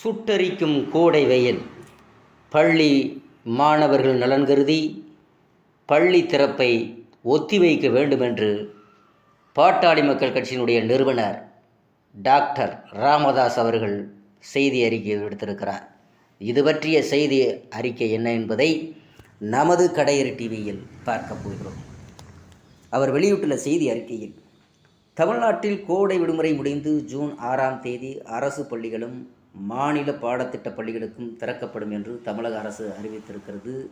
சுட்டரிக்கும் கோடை வெயில். பள்ளி மாணவர்கள் நலன் கருதி பள்ளி திறப்பை ஒத்திவைக்க வேண்டுமென்று பாட்டாளி மக்கள் கட்சியினுடைய நிறுவனர் டாக்டர் ராமதாஸ் அவர்கள் செய்தி அறிக்கை விடுத்திருக்கிறார் இது பற்றிய செய்தி அறிக்கை என்ன என்பதை நமது கடையறி டிவியில் பார்க்க போகிறோம். அவர் வெளியிட்டுள்ள செய்தி அறிக்கையில் தமிழ்நாட்டில் கோடை விடுமுறை முடிந்து ஜூன் ஆறாம் தேதி அரசு பள்ளிகளும் மாநில பாடத்திட்ட பள்ளிகளுக்கும் திறக்கப்படும் என்று தமிழக அரசு அறிவித்திருக்கிறது.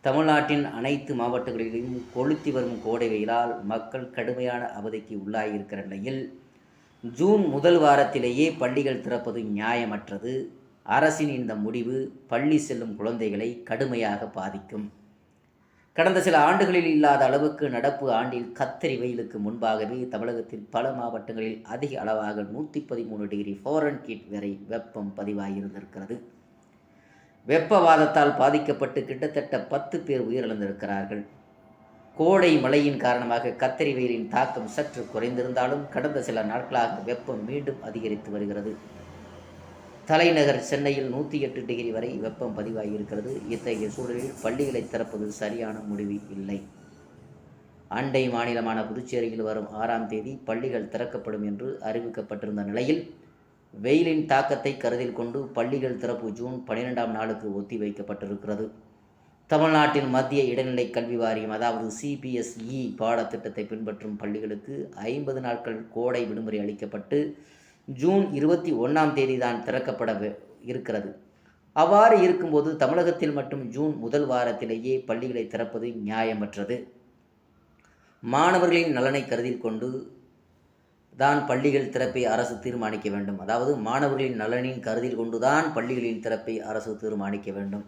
தமிழ்நாட்டின் அனைத்து மாவட்டங்களிலும் கொளுத்தி வரும் கோடை வெயிலால் மக்கள் கடுமையான அவதிக்கு உள்ளாகியிருக்கிற நிலையில் ஜூன் முதல் வாரத்திலேயே பள்ளிகள் திறப்பது நியாயமற்றது. அரசின் இந்த முடிவு பள்ளி செல்லும் குழந்தைகளை கடுமையாக பாதிக்கும். கடந்த சில ஆண்டுகளில் இல்லாத அளவுக்கு நடப்பு ஆண்டில் கத்தரி வெயிலுக்கு முன்பாகவே தமிழகத்தில் பல மாவட்டங்களில் அதிக அளவாக நூற்றி பதிமூணு டிகிரி ஃபோரன் கீட் வரை வெப்பம் பதிவாகியிருந்திருக்கிறது வெப்பவாதத்தால் பாதிக்கப்பட்டு கிட்டத்தட்ட பத்து பேர் உயிரிழந்திருக்கிறார்கள். கோடை மழையின் காரணமாக கத்தரி வெயிலின் தாக்கம் சற்று குறைந்திருந்தாலும் கடந்த சில நாட்களாக வெப்பம் மீண்டும் அதிகரித்து வருகிறது. தலைநகர் சென்னையில் நூற்றி எட்டு டிகிரி வரை வெப்பம் பதிவாகியிருக்கிறது. இத்தகைய சூழலில் பள்ளிகளை திறப்பது சரியான முடிவு இல்லை. அண்டை மாநிலமான புதுச்சேரியில் வரும் ஆறாம் தேதி பள்ளிகள் திறக்கப்படும் என்று அறிவிக்கப்பட்டிருந்த நிலையில் வெயிலின் தாக்கத்தை கருத்தில் கொண்டு பள்ளிகள் திறப்பு ஜூன் பன்னிரெண்டாம் நாளுக்கு ஒத்தி வைக்கப்பட்டிருக்கிறது தமிழ்நாட்டின் மத்திய இடைநிலை கல்வி வாரியம் அதாவது சிபிஎஸ்இ பாடத்திட்டத்தை பின்பற்றும் பள்ளிகளுக்கு ஐம்பது நாட்கள் கோடை விடுமுறை அளிக்கப்பட்டு ஜூன் இருபத்தி ஒன்றாம் தேதி தான் திறக்கப்பட இருக்கிறது. அவ்வாறு இருக்கும்போது தமிழகத்தில் மட்டும் ஜூன் முதல் வாரத்திலேயே பள்ளிகளை திறப்பது நியாயமற்றது. மாணவர்களின் நலனை கருத்தில் கொண்டு தான் பள்ளிகள் திறப்பை அரசு தீர்மானிக்க வேண்டும். அதாவது மாணவர்களின் நலனின் கருத்தில் கொண்டுதான் பள்ளிகளின் திறப்பை அரசு தீர்மானிக்க வேண்டும்.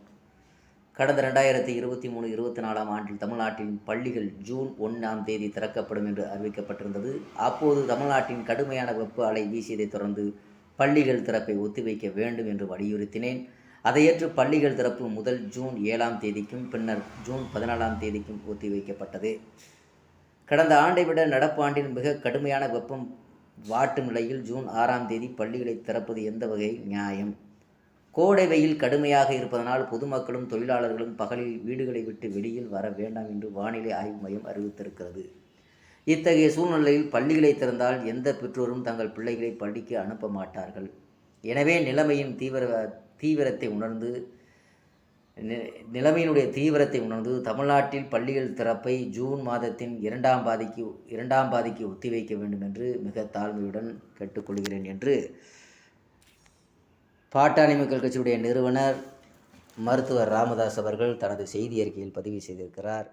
கடந்த ரெண்டாயிரத்தி இருபத்தி மூணு இருபத்தி நாலாம் ஆண்டில் தமிழ்நாட்டின் பள்ளிகள் ஜூன் ஒன்றாம் தேதி திறக்கப்படும் என்று அறிவிக்கப்பட்டிருந்தது. அப்போது தமிழ்நாட்டின் கடுமையான வெப்ப அலை வீசியதைத் தொடர்ந்து பள்ளிகள் திறப்பை ஒத்திவைக்க வேண்டும் என்று வலியுறுத்தினேன். அதையேற்று பள்ளிகள் திறப்பு முதல் ஜூன் ஏழாம் தேதிக்கும் பின்னர் ஜூன் பதினாலாம் தேதிக்கும் ஒத்திவைக்கப்பட்டது. கடந்த ஆண்டை விட நடப்பு ஆண்டின் மிக கடுமையான வெப்பம் வாட்டும் நிலையில் ஜூன் ஆறாம் தேதி பள்ளிகளை திறப்பது எந்த வகை நியாயம்? கோடை வெயில் கடுமையாக இருப்பதனால் பொதுமக்களும் தொழிலாளர்களும் பகலில் வீடுகளை விட்டு வெளியில் வர வேண்டாம் என்று வானிலை ஆய்வு மையம் அறிவித்திருக்கிறது. இத்தகைய சூழ்நிலையில் பள்ளிகளை திறந்தால் எந்த பெற்றோரும் தங்கள் பிள்ளைகளை பள்ளிக்கு அனுப்ப மாட்டார்கள். எனவே நிலைமையின் தீவிர தீவிரத்தை உணர்ந்து நிலைமையினுடைய தீவிரத்தை உணர்ந்து தமிழ்நாட்டில் பள்ளிகள் திறப்பை ஜூன் மாதத்தின் இரண்டாம் பாதிக்கு இரண்டாம் பாதிக்கு ஒத்திவைக்க வேண்டும் என்று மிக தாழ்மையுடன் கேட்டுக்கொள்கிறேன் என்று பாட்டாளி மக்கள் கட்சியுடைய நிறுவனர் மருத்துவர் ராமதாஸ் அவர்கள் தனது செய்தி அறிக்கையில் பதிவு செய்திருக்கிறார்.